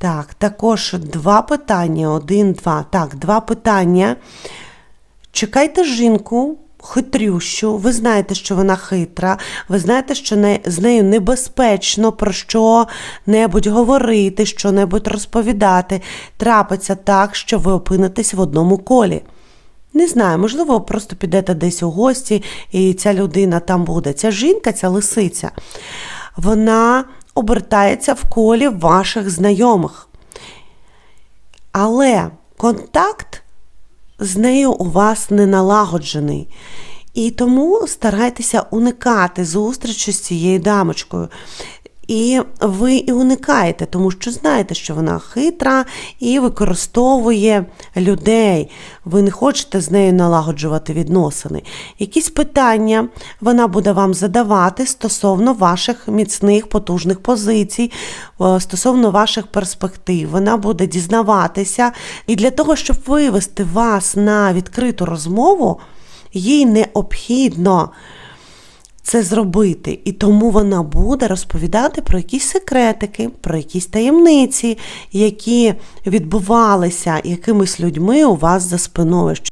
Так, також два питання. Один, два. Так, два питання. Чекайте жінку. Хитрющу, ви знаєте, що вона хитра, ви знаєте, що не, з нею небезпечно про що-небудь говорити, що-небудь розповідати. Трапиться так, що ви опинитесь в одному колі. Не знаю, можливо, ви просто підете десь у гості, і ця людина там буде. Ця жінка, ця лисиця, вона обертається в колі ваших знайомих. Але контакт з нею у вас не налагоджений. І тому старайтеся уникати зустрічі з цією дамочкою. І ви і уникаєте, тому що знаєте, що вона хитра і використовує людей. Ви не хочете з нею налагоджувати відносини. Якісь питання вона буде вам задавати стосовно ваших міцних потужних позицій, стосовно ваших перспектив. Вона буде дізнаватися. І для того, щоб вивести вас на відкриту розмову, їй необхідно це зробити. І тому вона буде розповідати про якісь секретики, про якісь таємниці, які відбувалися якимись людьми у вас за спиною.